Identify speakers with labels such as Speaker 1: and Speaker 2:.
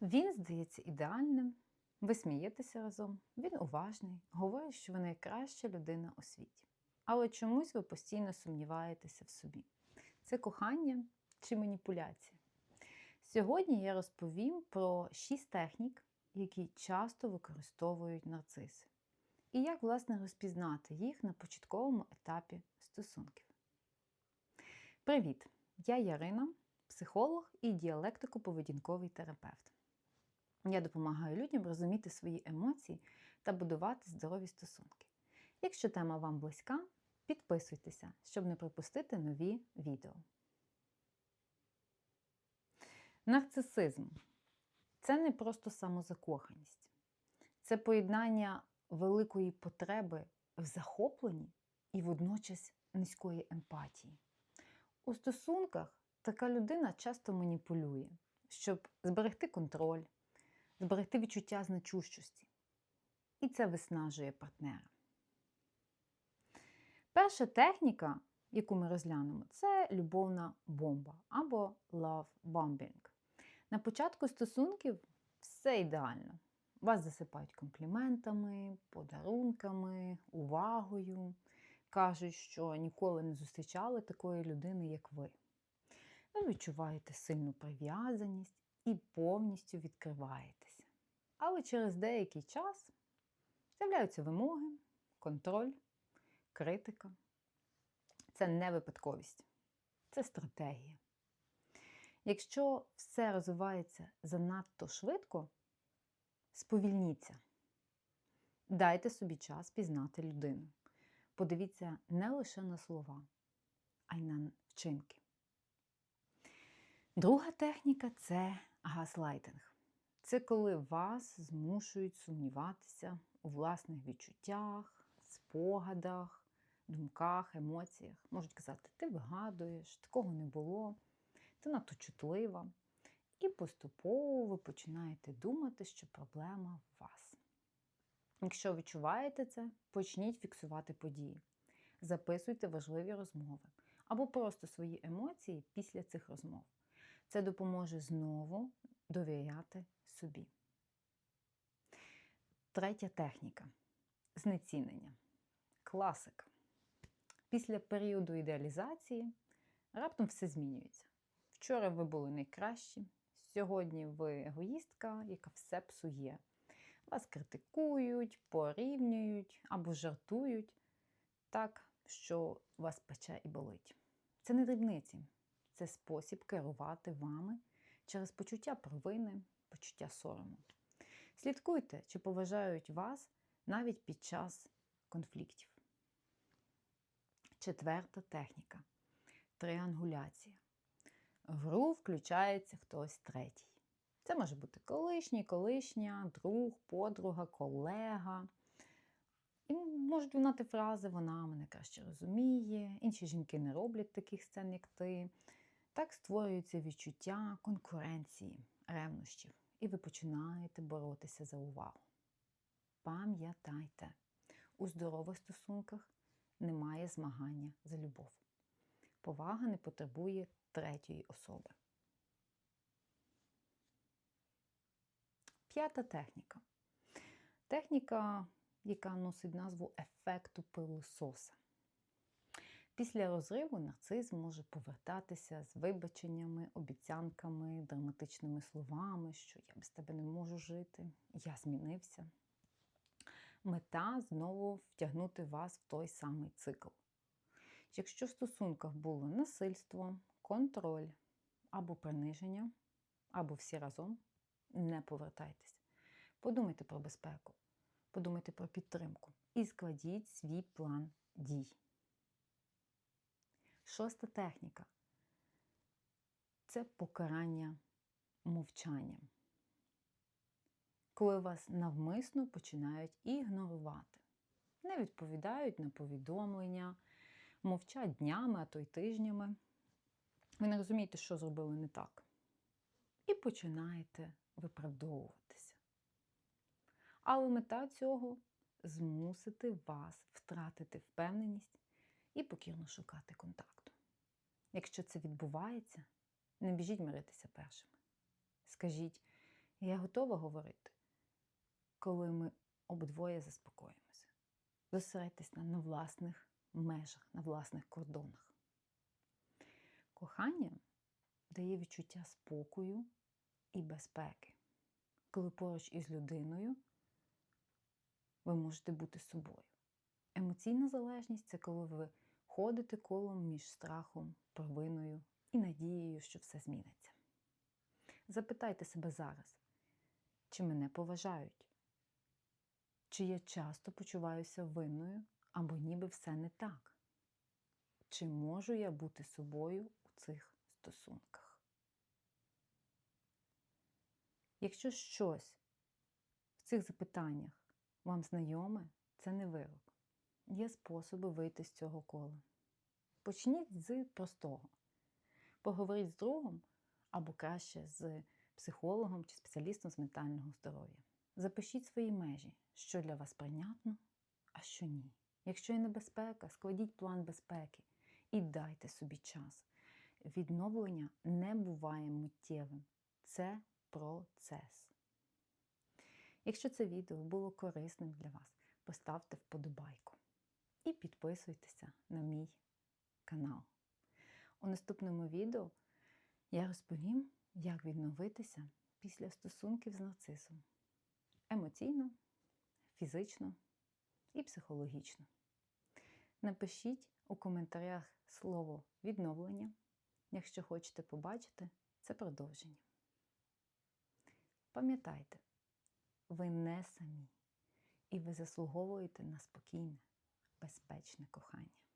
Speaker 1: Він здається ідеальним, ви смієтеся разом, він уважний, говорить, що ви найкраща людина у світі. Але чомусь ви постійно сумніваєтеся в собі. Це кохання чи маніпуляція? Сьогодні я розповім про шість технік, які часто використовують нарциси, і як, власне, розпізнати їх на початковому етапі стосунків. Привіт! Я Ярина, психолог і діалектико-поведінковий терапевт. Я допомагаю людям розуміти свої емоції та будувати здорові стосунки. Якщо тема вам близька, підписуйтеся, щоб не пропустити нові відео. Нарцисизм це не просто самозакоханість, це поєднання великої потреби в захопленні і водночас низької емпатії. У стосунках така людина часто маніпулює, щоб зберегти контроль, зберегти відчуття значущості. І це виснажує партнера. Перша техніка, яку ми розглянемо, це любовна бомба або love bombing. На початку стосунків все ідеально. Вас засипають компліментами, подарунками, увагою. Кажуть, що ніколи не зустрічали такої людини, як ви. Ви відчуваєте сильну прив'язаність і повністю відкриваєтеся. Але через деякий час з'являються вимоги, контроль, критика. Це не випадковість, це стратегія. Якщо все розвивається занадто швидко, сповільніться. Дайте собі час пізнати людину. Подивіться не лише на слова, а й на вчинки. Друга техніка це газлайтинг. Це коли вас змушують сумніватися у власних відчуттях, спогадах, думках, емоціях. Можуть казати, ти вигадуєш, такого не було, ти надто чутлива. І поступово ви починаєте думати, що проблема в вас. Якщо відчуваєте це, почніть фіксувати події. Записуйте важливі розмови або просто свої емоції після цих розмов. Це допоможе знову довіряти собі. Третя техніка знецінення. Класика. Після періоду ідеалізації раптом все змінюється. Вчора ви були найкращі, сьогодні ви егоїстка, яка все псує. Вас критикують, порівнюють або жартують так, що вас пече і болить. Це не дрібниці, це спосіб керувати вами через почуття провини, почуття сорому. Слідкуйте, чи поважають вас навіть під час конфліктів. Четверта техніка триангуляція. В гру включається хтось третій. Це може бути колишній, колишня, друг, подруга, колега. І можуть лунати фрази Вона мене краще розуміє, інші жінки не роблять таких сцен, як ти. Так створюється відчуття конкуренції, ревнощів, і ви починаєте боротися за увагу. Пам'ятайте, у здорових стосунках немає змагання за любов. Повага не потребує третьої особи. П'ята техніка. Техніка, яка носить назву ефекту пилососа. Після розриву нарцис може повертатися з вибаченнями, обіцянками, драматичними словами, що я без тебе не можу жити, я змінився. Мета знову втягнути вас в той самий цикл. Якщо в стосунках було насильство, контроль або приниження, або всі разом, не повертайтесь. Подумайте про безпеку, подумайте про підтримку і складіть свій план дій. Шоста техніка це покарання мовчанням. Коли вас навмисно починають ігнорувати, не відповідають на повідомлення, мовчать днями, а то й тижнями. Ви не розумієте, що зробили не так. І починаєте виправдовуватися. Але мета цього змусити вас втратити впевненість і покірно шукати контакту. Якщо це відбувається, не біжіть миритися першими. Скажіть, Я готова говорити, коли ми обидвоє заспокоїмося. Зосередьтесь на, на власних межах, на власних кордонах. Кохання дає відчуття спокою і безпеки, коли поруч із людиною ви можете бути собою. Емоційна залежність це коли ви ходите колом між страхом, провиною і надією, що все зміниться. Запитайте себе зараз, чи мене поважають, чи я часто почуваюся винною або ніби все не так? Чи можу я бути собою у цих стосунках? Якщо щось в цих запитаннях вам знайоме, це не вирок. Є способи вийти з цього кола. Почніть з простого. Поговоріть з другом або краще з психологом чи спеціалістом з ментального здоров'я. Запишіть свої межі, що для вас прийнятно, а що ні. Якщо є небезпека, складіть план безпеки і дайте собі час. Відновлення не буває миттєвим. Це процес. Якщо це відео було корисним для вас, поставте вподобайку і підписуйтеся на мій канал. У наступному відео я розповім, як відновитися після стосунків з нарцисом емоційно, фізично і психологічно. Напишіть у коментарях слово відновлення, якщо хочете побачити це продовження. Пам'ятайте, ви не самі, і ви заслуговуєте на спокійне, безпечне кохання.